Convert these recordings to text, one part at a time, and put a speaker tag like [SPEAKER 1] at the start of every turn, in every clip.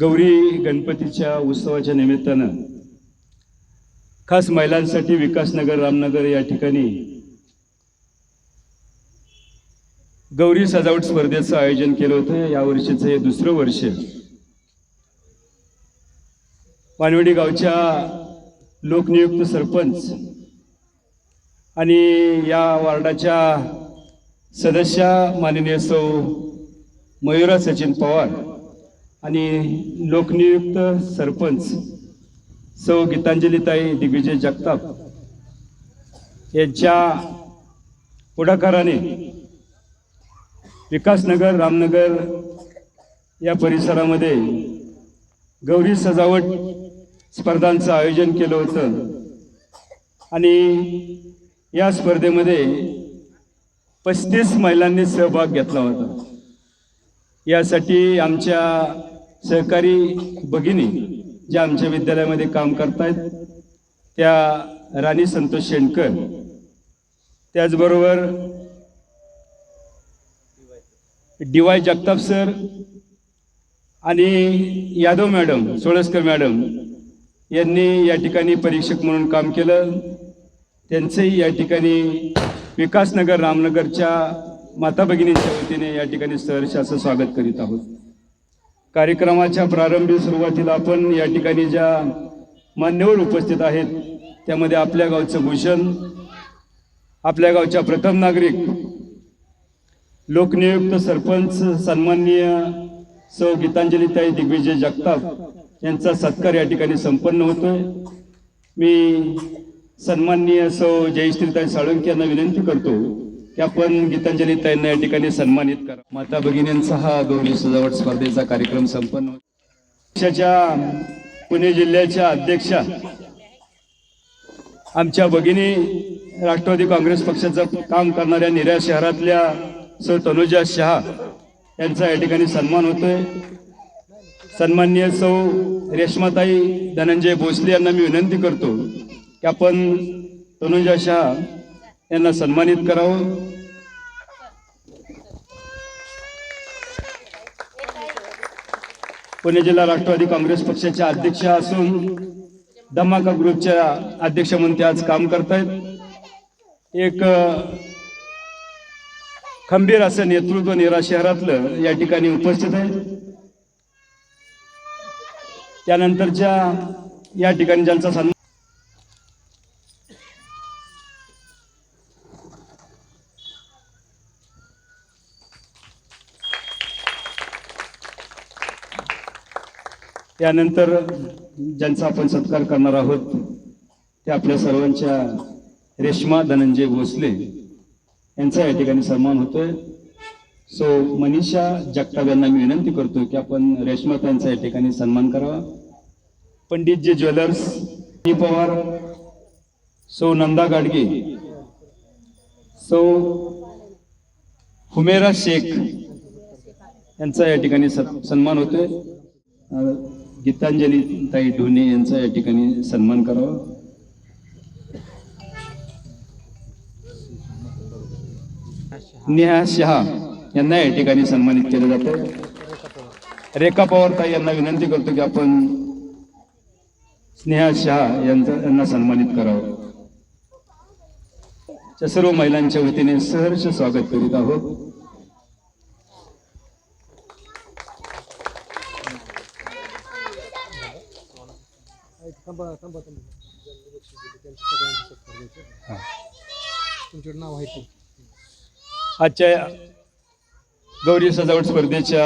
[SPEAKER 1] गौरी गणपतीच्या उत्सवाच्या निमित्तानं खास महिलांसाठी विकासनगर रामनगर या ठिकाणी गौरी सजावट स्पर्धेचं आयोजन केलं होतं. यावर्षीचं हे दुसरं वर्ष. मानवडी गावच्या लोकनियुक्त सरपंच आणि या वार्डाच्या सदस्या माननीय सौ मयुरा सचिन पवार आणि लोकनियुक्त सरपंच सौ गीतांजलीताई दिग्विजय जगताप यांच्या पुढाकाराने विकासनगर रामनगर या परिसरामध्ये गौरी सजावट स्पर्धांचं आयोजन केलं होतं. आणि या स्पर्धेमध्ये पस्तीस महिलांनी सहभाग घेतला होता. यासाठी आमच्या सहकारी भगिनी ज्या आमच्या विद्यालयामध्ये काम करतायत त्या राणी संतोष शेणकर. त्याचबरोबर डी वाय जगताप सर आणि यादव मॅडम सोळसकर मॅडम यांनी या ठिकाणी परीक्षक म्हणून काम केलं. त्यांचंही या ठिकाणी विकासनगर रामनगरच्या माता भगिनींच्या वतीने या ठिकाणी सहर्ष असं स्वागत करीत आहोत. कार्यक्रमाच्या प्रारंभी सुरुवातीला आपण या ठिकाणी ज्या मान्यवर उपस्थित आहेत त्यामध्ये आपल्या गावचं भूषण आपल्या गावच्या प्रथम नागरिक लोकनियुक्त सरपंच सन्माननीय सौ गीतांजलीताई दिग्विजय जगताप यांचा सत्कार या ठिकाणी संपन्न होतोय. मी सन्माननीय सौ जयश्रीताई साळुंके यांना विनंती करतो की आपण गीतांजलीताईंना या ठिकाणी सन्मानित करा. माता भगिनींचा हा गौरी सजावट स्पर्धेचा कार्यक्रम संपन्न पक्षाच्या पुणे जिल्ह्याच्या अध्यक्षा आमच्या भगिनी राष्ट्रवादी काँग्रेस पक्षाचं काम करणाऱ्या निऱ्या शहरातल्या सौ तनुजा शहा यांचा या ठिकाणी सन्मान होतोय. सन्माननीय सौ रेश्माताई धनंजय भोसले यांना मी विनंती करतो की आपण तनुजा शहा यांना सन्मानित करावं. पुणे जिल्हा राष्ट्रवादी काँग्रेस पक्षाच्या अध्यक्ष असून धमाका ग्रुपच्या अध्यक्ष म्हणून ते आज काम करतायत. एक खंबीर असं नेतृत्व निरा शहरातलं या ठिकाणी उपस्थित आहे. त्यानंतरच्या या ठिकाणी ज्यांचा सन्मान त्यानंतर ज्यांचा आपण सत्कार करणार आहोत ते आपल्या सर्वांच्या रेश्मा धनंजय भोसले यांचा या ठिकाणी सन्मान होतोय. सो मनीषा जगताप यांना मी विनंती करतो की आपण रेश्मा त्यांचा या ठिकाणी सन्मान करावा. पंडितजी ज्वेलर्स टी पवार सौ नंदा गाडगे सौ हुमेरा शेख यांचा या ठिकाणी सन्मान होतोय. गीतांजली ताई ढोणे यांचा या ठिकाणी सन्मान करावा. नेहा शहा यांना या ठिकाणी सन्मानित केलं जातं. रेखा पवार ताई यांना विनंती करतो की आपण स्नेहा शहा यांचा यांना सन्मानित करावं. सर्व महिलांच्या वतीने सहर्ष स्वागत करीत आहोत.
[SPEAKER 2] थांबा थांबा थांबा त्यांचं सगळ्यांचं सत्कार घ्यायचं. तुमच्याकडे नाव आहे ते
[SPEAKER 1] आजच्या गौरी सजावट स्पर्धेच्या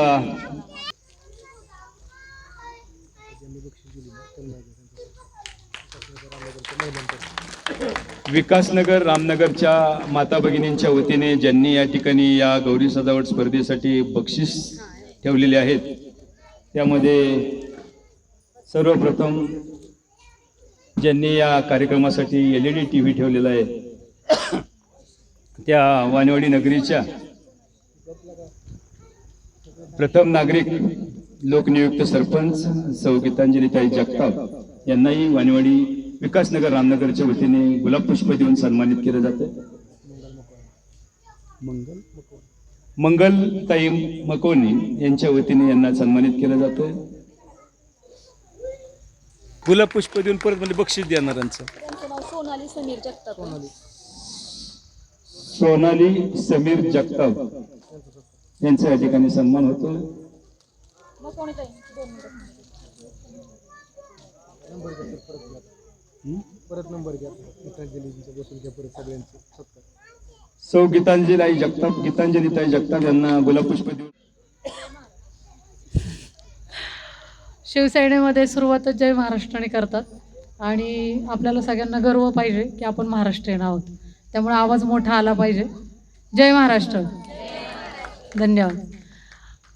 [SPEAKER 2] ज्यांनी बक्षीस दिली ना त्यांना द्या त्यांचं सत्कार. रामनगरच्या महिलांकडे
[SPEAKER 1] विकासनगर रामनगरच्या माता भगिनींच्या वतीने ज्यांनी या ठिकाणी या गौरी सजावट स्पर्धेसाठी बक्षीस ठेवलेले आहेत त्यामध्ये सर्वप्रथम ज्यांनी या कार्यक्रमासाठी L E D T V ठेवलेला आहे त्या वानेवाडी नगरीच्या प्रथम नागरिक लोकनियुक्त सरपंच सौ गीतांजलीताई जगताप यांनाही वानेवाडी विकासनगर रामनगरच्या वतीने गुलाब पुष्प देऊन सन्मानित केलं जातं.
[SPEAKER 2] मंगल
[SPEAKER 1] मंगलताई मकोनी यांच्या वतीने यांना सन्मानित केलं जातं.
[SPEAKER 3] गुलाब पुष्प देऊन परत म्हणजे बक्षीस देणाऱ्यांचं
[SPEAKER 4] त्यांचं नाव सोनाली समीर जगताप. आहे.
[SPEAKER 2] सोनाली
[SPEAKER 1] सोनाली समीर जगताप. यांचा या ठिकाणी सन्मान होतो.
[SPEAKER 4] मग कोणी ताई दोन मिनिटं.
[SPEAKER 2] नंबर घ्या सर परत नंबर घ्या. गीतांजलींचं बसून घ्या परत सगळ्यांचे. सत्कार
[SPEAKER 1] सौ गीतांजली जगताप गीतांजलीताई जगताप यांना गुलाबपुष्प देऊन
[SPEAKER 5] शिवसेनेमध्ये सुरुवातच जय महाराष्ट्राने करतात. आणि आपल्याला सगळ्यांना गर्व पाहिजे की आपण महाराष्ट्रीयन आहोत. त्यामुळे आवाज मोठा आला पाहिजे. जय महाराष्ट्र. धन्यवाद.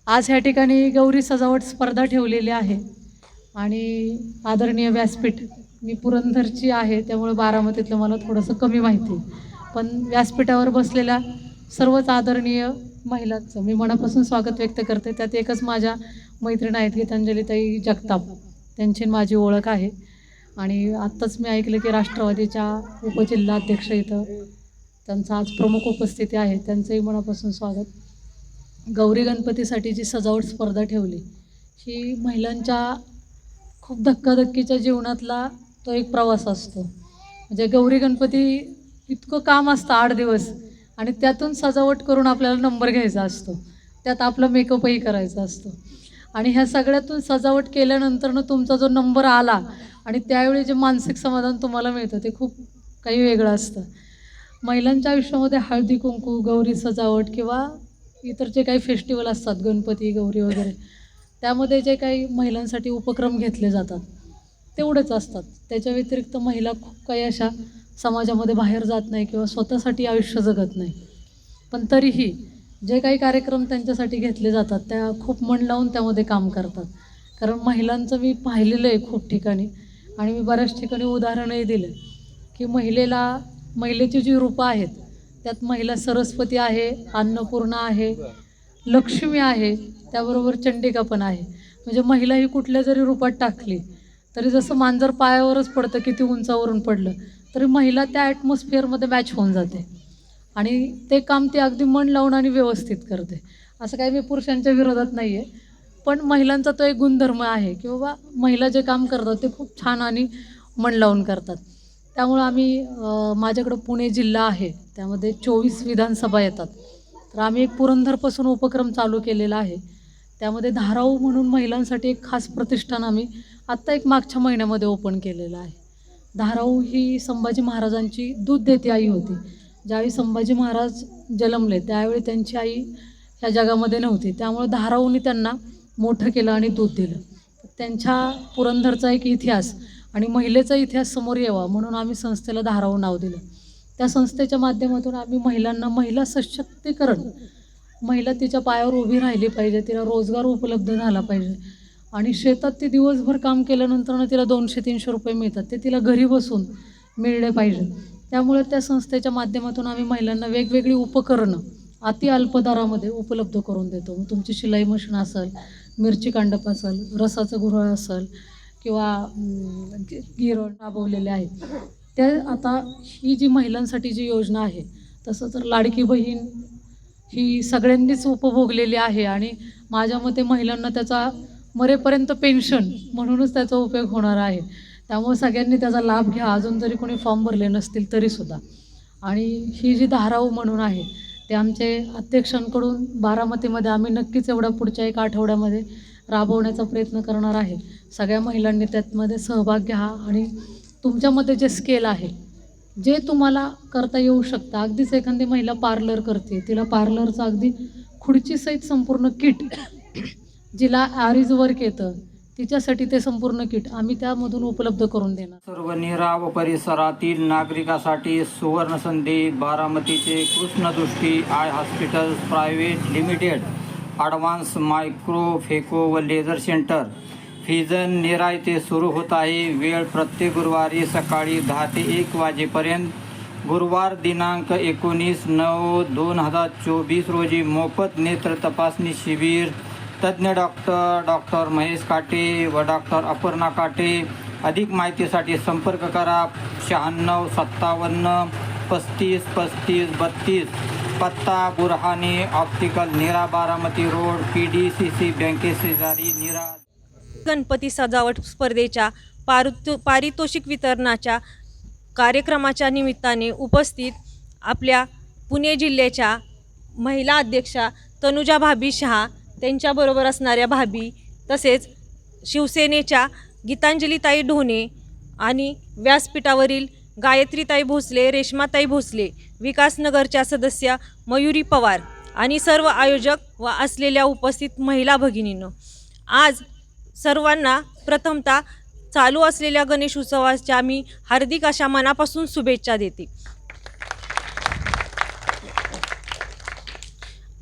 [SPEAKER 5] आज ह्या ठिकाणी गौरी सजावट स्पर्धा ठेवलेली आहे. आणि आदरणीय व्यासपीठ मी पुरंदरची आहे त्यामुळे बारामतीतलं मला थोडंसं कमी माहिती पण व्यासपीठावर बसलेल्या सर्वच आदरणीय महिलांचं मी मनापासून स्वागत व्यक्त करते. त्यात एकच माझ्या मैत्रीण आहेत गीतांजलीताई जगताप. त्यांची माझी ओळख आहे. आणि आत्ताच मी ऐकलं की राष्ट्रवादीच्या उपजिल्हाध्यक्ष इथं त्यांचा आज प्रमुख उपस्थिती आहे. त्यांचंही मनापासून स्वागत. गौरी गणपतीसाठी जी सजावट स्पर्धा ठेवली ही महिलांच्या खूप धक्काधक्कीच्या जीवनातला तो एक प्रवास असतो. म्हणजे गौरी गणपती इतकं काम असतं आठ दिवस आणि त्यातून सजावट करून आपल्याला नंबर घ्यायचा असतो. त्यात आपला मेकअपही करायचा असतो. आणि ह्या सगळ्यातून सजावट केल्यानंतरनं तुमचा जो नंबर आला आणि त्यावेळी जे मानसिक समाधान तुम्हाला मिळतं ते खूप काही वेगळं असतं. महिलांच्या आयुष्यामध्ये हळदी कुंकू गौरी सजावट किंवा इतर जे काही फेस्टिवल असतात गणपती गौरी वगैरे त्यामध्ये जे काही महिलांसाठी उपक्रम घेतले जातात तेवढेच असतात. त्याच्या व्यतिरिक्त महिला खूप काही अशा समाजामध्ये बाहेर जात नाही किंवा स्वतःसाठी आयुष्य जगत नाही. पण तरीही जे काही कार्यक्रम त्यांच्यासाठी घेतले जातात त्या खूप मन लावून त्यामध्ये काम करतात. कारण महिलांचं मी पाहिलेलं आहे खूप ठिकाणी. आणि मी बऱ्याच ठिकाणी उदाहरणही दिलं की महिलेला महिलेची जी रूपं आहेत त्यात महिला सरस्वती आहे अन्नपूर्णा आहे लक्ष्मी आहे त्याबरोबर चंडिका पण आहे. म्हणजे महिला ही कुठल्या जरी रूपात टाकली तरी जसं मांजर पायावरच पडतं किती उंचावरून पडलं तरी महिला त्या ॲटमॉस्फिअरमध्ये मॅच होऊन जाते. आणि ते काम ती अगदी मन लावून आणि व्यवस्थित करते. असं काही मी पुरुषांच्या विरोधात नाही आहे पण महिलांचा तो एक गुणधर्म आहे की बाबा महिला जे काम करतात ते खूप छान आणि मन लावून करतात. त्यामुळं आम्ही माझ्याकडं पुणे जिल्हा आहे. त्यामध्ये चोवीस विधानसभा येतात. तर आम्ही एक पुरंदरपासून उपक्रम चालू केलेला आहे. त्यामध्ये धाराऊ म्हणून महिलांसाठी एक खास प्रतिष्ठान आम्ही आत्ता एक मागच्या महिन्यामध्ये ओपन केलेलं आहे. धाराऊ ही संभाजी महाराजांची दूध देती आई होती. ज्यावेळी संभाजी महाराज जन्मले त्यावेळी त्यांची आई ह्या जगामध्ये नव्हती. त्यामुळे धाराऊनी त्यांना मोठं केलं आणि दूध दिलं. त्यांच्या पुरंदरचा एक इतिहास आणि महिलेचा इतिहास समोर यावा म्हणून आम्ही संस्थेला धाराऊ नाव दिलं. त्या संस्थेच्या माध्यमातून आम्ही महिलांना महिला सशक्तीकरण महिला तिच्या पायावर उभी राहिली पाहिजे तिला रोजगार उपलब्ध झाला पाहिजे आणि शेतात ती दिवसभर काम केल्यानंतर तिला दोनशे तीनशे रुपये मिळतात. ते तिला घरी बसून मिळले पाहिजे. त्यामुळे त्या संस्थेच्या माध्यमातून आम्ही महिलांना वेगवेगळी उपकरणं अति अल्प दरामध्ये उपलब्ध करून देतो. मग तुमची शिलाई मशीन असेल मिरची कांडप असेल रसाचं गुरळ असेल किंवा गिरण राबवलेले आहेत. त्या आता ही जी महिलांसाठी जी योजना आहे तसं तर लाडकी बहीण ही सगळ्यांनीच उपभोगलेली आहे आणि माझ्या मते महिलांना त्याचा मरेपर्यंत पेन्शन म्हणूनच त्याचा उपयोग होणार आहे. त्यामुळे सगळ्यांनी त्याचा लाभ घ्या. अजून जरी कोणी फॉर्म भरले नसतील तरीसुद्धा. आणि ही जी धाराऊ म्हणून आहे ते आमचे अध्यक्षांकडून बारामतीमध्ये आम्ही नक्कीच एवढ्या पुढच्या एक आठवड्यामध्ये राबवण्याचा प्रयत्न करणार आहे. सगळ्या महिलांनी त्यातमध्ये सहभाग घ्या आणि तुमच्यामध्ये जे स्केल आहे जे तुम्हाला करता येऊ शकतं. अगदीच एखादी महिला पार्लर करते तिला पार्लरचं अगदी खुर्चीसहित संपूर्ण किट जिला आरीज वर्क येतं तिच्यासाठी ते संपूर्ण किट आम्ही त्यामधून उपलब्ध करून देणार.
[SPEAKER 6] सर्व निरा व परिसरातील नागरिकासाठी सुवर्ण संधी बारामतीचे Krishnadrishti eye hospital private limited advance micro phaco व लेझर सेंटर. फिजन निरा येथे सुरू होत आहे. वेळ प्रत्येक गुरुवारी सकाळी दहा ते एक वाजेपर्यंत. गुरुवार दिनांक एकोणीस नऊ दोन हजार चोवीस रोजी मोफत नेत्र तपासणी शिबिर तज्ज्ञ डॉक्टर डॉक्टर महेश काटे व डॉक्टर अपर्णा काटे अधिक माहितीसाठी संपर्क करा. शहाण्णव सत्तावन्न पस्तीस पस्तीस बत्तीस. पत्ता Burhani optical Nira Baramati road P D C C बँके शेजारी निरा.
[SPEAKER 7] गणपती सजावट स्पर्धेच्या पारितो पारितोषिक वितरणाच्या कार्यक्रमाच्या निमित्ताने उपस्थित आपल्या पुणे जिल्ह्याच्या महिला अध्यक्षा तनुजा भाभी शहा त्यांच्याबरोबर असणाऱ्या भाभी तसेच शिवसेनेच्या गीतांजलीताई ढोणे आणि व्यासपीठावरील गायत्रीताई भोसले रेश्माताई भोसले विकासनगरच्या सदस्य मयुरी पवार आणि सर्व आयोजक व असलेल्या उपस्थित महिला भगिनींनो आज सर्वांना प्रथमतः चालू असलेल्या गणेश उत्सवाच्या मी हार्दिक अशा मनापासून शुभेच्छा देते.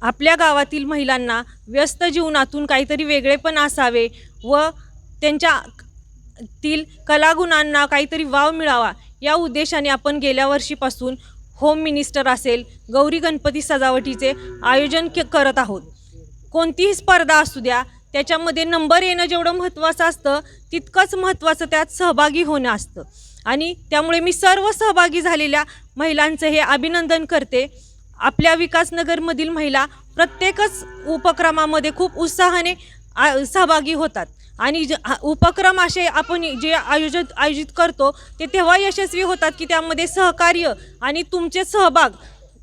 [SPEAKER 7] आपल्या गावातील महिलांना व्यस्त जीवनातून काहीतरी वेगळेपण असावे व त्यांच्या तील कलागुणांना काहीतरी वाव मिळावा या उद्देशाने आपण गेल्या वर्षीपासून होम मिनिस्टर असेल गौरी गणपती सजावटीचे आयोजन के करत आहोत. कोणतीही स्पर्धा असू द्या त्याच्यामध्ये नंबर येणं जेवढं महत्त्वाचं असतं तितकंच महत्त्वाचं त्यात सहभागी होणं असतं. आणि त्यामुळे मी सर्व सहभागी झालेल्या महिलांचं हे अभिनंदन करते. आपल्या विकासनगरमधील महिला प्रत्येकच उपक्रमामध्ये खूप उत्साहाने आ सहभागी होतात. आणि ज उपक्रम असे आपण जे आयोजित आयोजित करतो ते तेव्हा यशस्वी होतात की त्यामध्ये सहकार्य आणि तुमचे सहभाग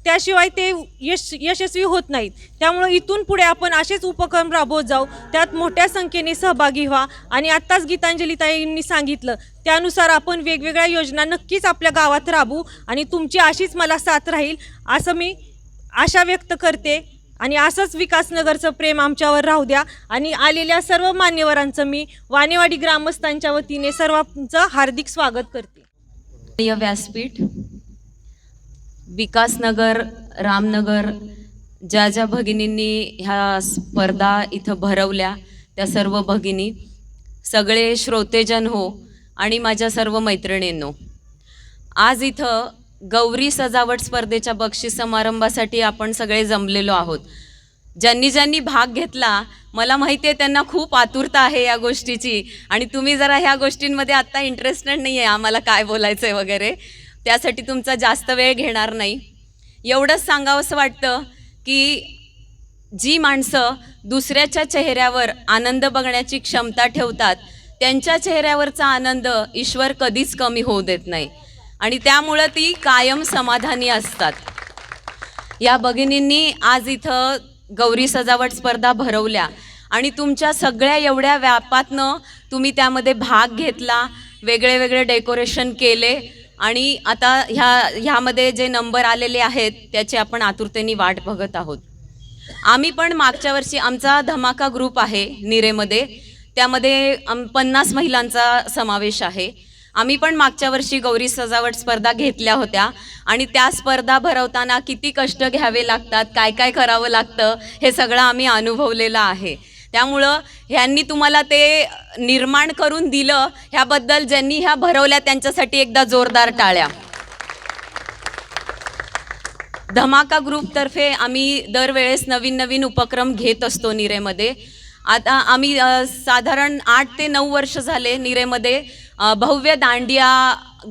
[SPEAKER 7] त्याशिवाय ते यश यशस्वी होत नाहीत. त्यामुळं इथून पुढे आपण असेच उपक्रम राबवत जाऊ त्यात मोठ्या संख्येने सहभागी व्हा. आणि आत्ताच गीतांजलीताईंनी सांगितलं त्यानुसार आपण वेगवेगळ्या योजना नक्कीच आपल्या गावात राबवू आणि तुमची अशीच मला साथ राहील असं मी आशा व्यक्त करते. आणि असंच विकासनगरचं प्रेम आमच्यावर राहू द्या. आणि आलेल्या सर्व मान्यवरांचं मी वानेवाडी ग्रामस्थांच्या वतीने सर्वांचं हार्दिक स्वागत करते.
[SPEAKER 8] व्यासपीठ विकासनगर रामनगर ज्या ज्या भगिनींनी ह्या स्पर्धा इथं भरवल्या त्या सर्व भगिनी सगळे श्रोतेजन हो आणि माझ्या सर्व मैत्रिणींनो. आज इथं गौरी सजावट स्पर्धेच्या बक्षीस समारंभासाठी आपण सगळे जमलेलो आहोत. ज्यांनी ज्यांनी भाग घेतला मला माहिती आहे त्यांना खूप आतुरता आहे या गोष्टीची. आणि तुम्ही जरा ह्या गोष्टींमध्ये आत्ता इंटरेस्टेड नाही आहे आम्हाला काय बोलायचं आहे वगैरे. त्यासाठी तुमचा जास्त वेळ घेणार नाही. एवढंच सांगावंसं वाटतं की जी माणसं दुसऱ्याच्या चेहऱ्यावर आनंद बघण्याची क्षमता ठेवतात त्यांच्या चेहऱ्यावरचा आनंद ईश्वर कधीच कमी होऊ देत नाही. आणि त्यामुळं ती कायम समाधानी असतात. या भगिनींनी आज इथं गौरी सजावट स्पर्धा भरवल्या आणि तुमच्या सगळ्या एवढ्या व्यापातनं तुम्ही त्यामध्ये भाग घेतला वेगळे वेगळे डेकोरेशन केले आणि आता ह्या ह्यामध्ये जे नंबर आलेले आहेत त्याची आपण आतुरतेने वाट बघत आहोत. आम्ही पण मागच्या वर्षी आमचा धमाका ग्रुप आहे निरेमध्ये. त्यामध्ये पन्नास महिलांचा समावेश आहे. आम्ही पण मागच्या वर्षी गौरी सजावट स्पर्धा घेतल्या होत्या. आणि त्या स्पर्धा भरवताना किती कष्ट घ्यावे लागतात काय काय करावं लागतं हे सगळं आम्ही अनुभवलेलं आहे. त्यामुळं ह्यांनी तुम्हाला ते निर्माण करून दिलं ह्याबद्दल ज्यांनी ह्या भरवल्या त्यांच्यासाठी एकदा जोरदार टाळ्या. धमाका ग्रुपतर्फे आम्ही दरवेळेस नवीन नवीन उपक्रम घेत असतो निरेमध्ये. आता आम्ही साधारण आठ ते नऊ वर्ष झाले निरेमध्ये भव्य दांडिया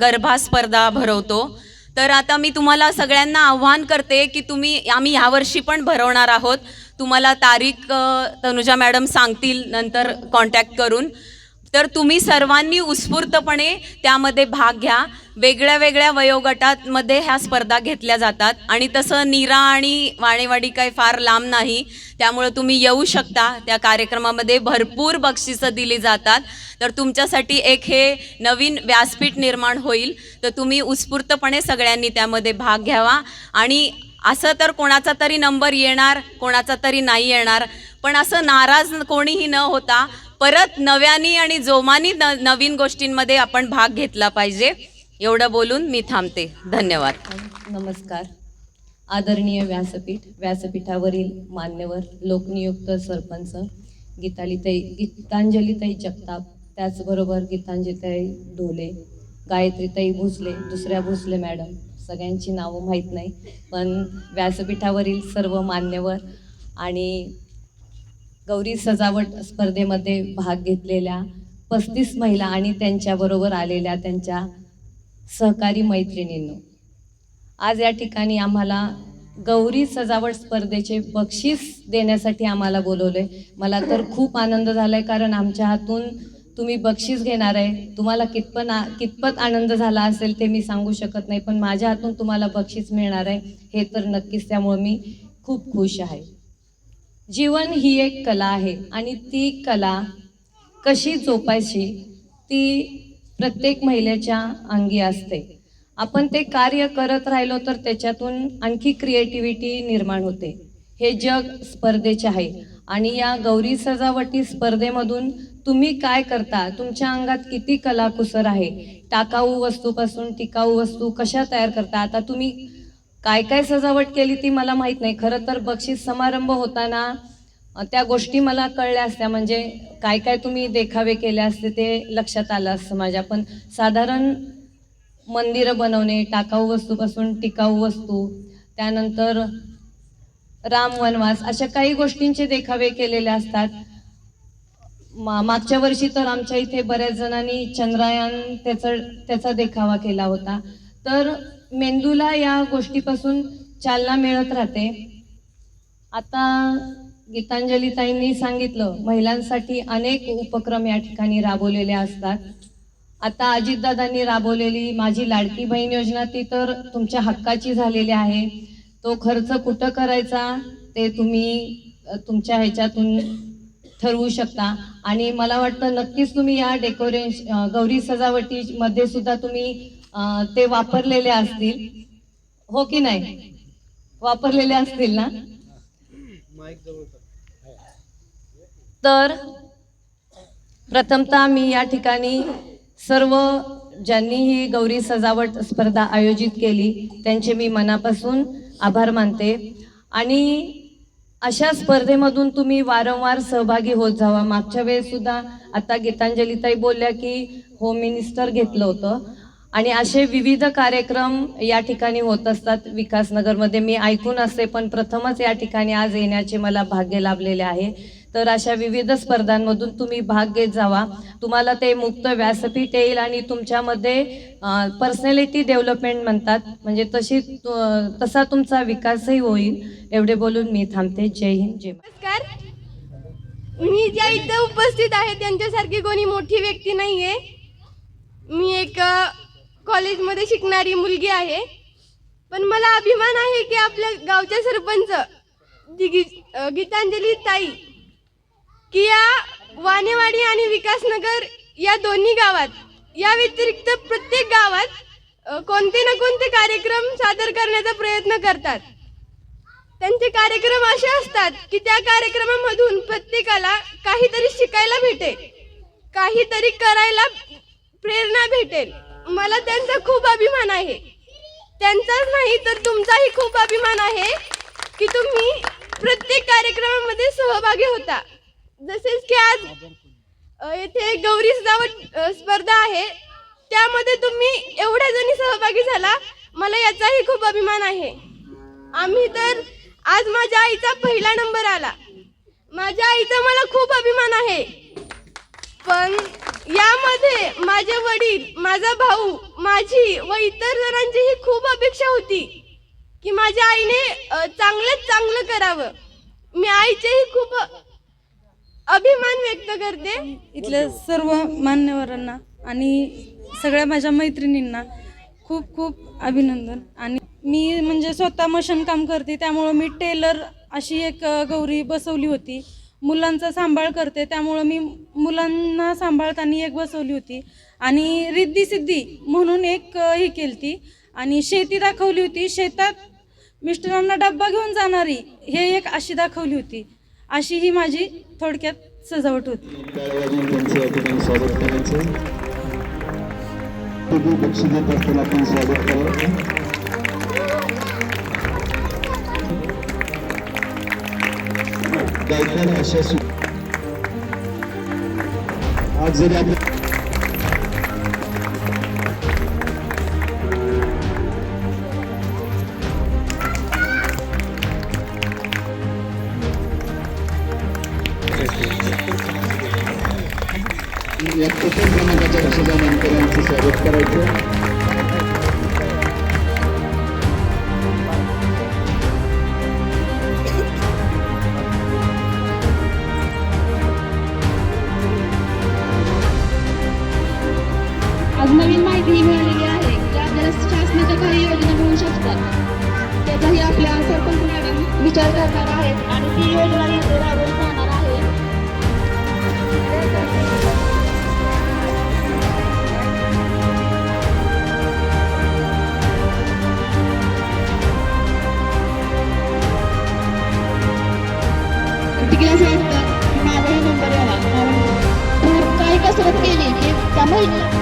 [SPEAKER 8] गरबा स्पर्धा भरवतो. तर आता मी तुम्हाला सगळ्यांना आव्हान करते की तुम्ही आम्ही ह्यावर्षी पण भरवणार आहोत. तुम्हाला तारीख तनुजा मॅडम सांगतील नंतर कॉन्टॅक्ट करून. तर तुम्ही सर्वांनी उत्स्फूर्तपणे त्यामध्ये भाग घ्या. वेगळ्या वेगळ्या वयोगटामध्ये ह्या स्पर्धा घेतल्या जातात. आणि तसं नीरा आणि वाणेवाडी काही फार लांब नाही. त्यामुळं तुम्ही येऊ शकता. त्या कार्यक्रमामध्ये भरपूर बक्षिसं दिली जातात. तर तुमच्यासाठी एक हे नवीन व्यासपीठ निर्माण होईल. तर तुम्ही उत्स्फूर्तपणे सगळ्यांनी त्यामध्ये भाग घ्यावा. आणि असं तर कोणाचा तरी नंबर येणार कोणाचा तरी नाही येणार. पण असं नाराज कोणीही न होता परत नव्यानी आणि जोमानी न नवीन गोष्टींमध्ये आपण भाग घेतला पाहिजे. एवढं बोलून मी थांबते. धन्यवाद.
[SPEAKER 9] नमस्कार. आदरणीय व्यासपीठ व्यासपीठावरील मान्यवर लोकनियुक्त सरपंच गीतालीताई गीतांजलीताई जगताप त्याचबरोबर गीतांजलीताई ढोले गायत्रीताई भोसले दुसऱ्या भोसले मॅडम सगळ्यांची नावं माहीत नाही. पण व्यासपीठावरील सर्व मान्यवर आणि गौरी सजावट स्पर्धेमध्ये भाग घेतलेल्या पस्तीस महिला आणि त्यांच्याबरोबर आलेल्या त्यांच्या सहकारी मैत्रिणींनो आज या ठिकाणी आम्हाला गौरी सजावट स्पर्धेचे बक्षीस देण्यासाठी आम्हाला बोलवले मला तर खूप आनंद झाला आहे कारण आमच्या हातून तुम्ही बक्षीस घेणार आहे. तुम्हाला कितपत कितपत आनंद झाला असेल ते मी सांगू शकत नाही पण माझ्या हातून तुम्हाला बक्षीस मिळणार आहे हे तर नक्कीच त्यामुळं मी खूप खुश आहे. जीवन ही एक कला आहे आणि ती कला कशी जोपायची ती प्रत्येक महिलेच्या अंगी असते. आपण ते कार्य करत राहिलो तर त्याच्यातून आणखी क्रिएटिव्हिटी निर्माण होते. हे जग स्पर्धेचे आहे आणि या गौरी सजावटी स्पर्धेमधून तुम्ही काय करता? तुमच्या अंगात किती कलाकुसर आहे? टाकाऊ वस्तूपासून टिकाऊ वस्तू कशा तयार करता? आता तुम्ही काय काय सजावट केली ती मला माहीत नाही. खरं तर बक्षीस समारंभ होताना त्या गोष्टी मला कळल्या असत्या. म्हणजे काय काय तुम्ही देखावे केले असते ते लक्षात आलं असतं माझ्या. पण साधारण मंदिरं बनवणे टाकाऊ वस्तूपासून टिकाऊ वस्तू त्यानंतर राम वनवास अशा काही गोष्टींचे देखावे केलेले असतात. मागच्या वर्षी तर आमच्या इथे बऱ्याच जणांनी चंद्रयान त्याचा त्याचा देखावा केला होता. तर मेंदूला या गोष्टीपासून चालना मिळत राहते. आता गीतांजली ताईंनी सांगितलं महिलांसाठी अनेक उपक्रम या ठिकाणी राबवलेले असतात. आता अजितदादांनी राबवलेली माझी लाडकी बहीण योजना ती तर तुमच्या हक्काची झालेली आहे. तो खर्च कुठं करायचा ते तुम्ही तुमच्या ह्याच्यातून ठरवू शकता. आणि मला वाटतं नक्कीच तुम्ही या डेकोरेशन गौरी सजावटीमध्ये सुद्धा तुम्ही ते वापरलेले असतील. हो की नाही? वापरलेले असतील ना? तर प्रथमतः मी या ठिकाणी सर्व ज्यांनी ही गौरी सजावट स्पर्धा आयोजित केली त्यांचे मी मनापासून आभार मानते. आणि अशा स्पर्धेमधून तुम्ही वारंवार सहभागी होत जावा. मागच्या वेळेस सुद्धा आता गीतांजलीताई बोलल्या की होम मिनिस्टर घेतलं होतं. आणि असे विविध कार्यक्रम या ठिकाणी होत असतात विकासनगरमध्ये. मी ऐकून असते पण प्रथमच या ठिकाणी आज येण्याचे मला भाग्य लाभलेले आहे. तर अशा विविध स्पर्धांमधून तुम्ही भाग घेत जावा. तुम्हाला ते मुक्त व्यासपीठ येईल आणि तुमच्यामध्ये पर्सनॅलिटी डेव्हलपमेंट म्हणतात. म्हणजे तशी तसा तुमचा विकासही होईल. एवढे बोलून मी थांबते. जय हिंद जय
[SPEAKER 10] नमस्कार. मी ज्या इथं उपस्थित आहे त्यांच्यासारखी कोणी मोठी व्यक्ती नाही आहे मी एक कॉलेजमध्ये शिकणारी मुलगी आहे. पण मला अभिमान आहे की आपल्या गावच्या सरपंच गी गीतांजली ताई की या वानेवाडी आणि विकासनगर या दोन्ही गावात या व्यतिरिक्त प्रत्येक गावात कोणते ना कोणते कार्यक्रम सादर करण्याचा प्रयत्न करतात. त्यांचे कार्यक्रम असे असतात की त्या कार्यक्रमामधून प्रत्येकाला काहीतरी शिकायला भेटेल काहीतरी करायला प्रेरणा भेटेल. मला त्यांचा खूप अभिमान आहे. त्यांचाच नाही तर तुमचाही खूप अभिमान आहे की तुम्ही प्रत्येक कार्यक्रमामध्ये सहभागी होता. जसेच की आज अ, येथे गौरी सजावट अ, स्पर्धा आहे. त्यामध्ये तुम्ही एवढ्या जणी सहभागी झाला मला याचाही खूप अभिमान आहे. आम्ही तर आज माझ्या आईचा पहिला नंबर आला. माझ्या आईचा मला खूप अभिमान आहे. पण यामध्ये माझे वडील माझा भाऊ माझी व इतर जणांचीही खूप अपेक्षा होती की माझ्या आईने अ, चांगल्यात चांगलं करावं. मी आईचेही खूप अभिमान व्यक्त करते.
[SPEAKER 11] इथल्या सर्व मान्यवरांना आणि सगळ्या माझ्या मैत्रिणींना खूप खूप अभिनंदन. आणि मी म्हणजे स्वतः मशन काम करते त्यामुळं मी टेलर अशी एक गौरी बसवली होती. मुलांचा सांभाळ करते त्यामुळं मी मुलांना सांभाळताना एक बसवली होती. आणि रिद्धी सिद्धी म्हणून एक ही केली ती आणि शेती दाखवली होती. शेतात मिस्टरांना डब्बा घेऊन जाणारी हे एक अशी दाखवली होती. अशी ही माझी थोडक्यात सजावट होती.
[SPEAKER 12] त्यांचं अशा आज जरी आपण करायचं
[SPEAKER 4] आज नवीन माहिती मिळालेली आहे की आपल्याला शासनाच्या काही योजना मिळू शकतात. त्याचाही आपल्या सरपंच मॅडम विचार करणार आहेत. Bye.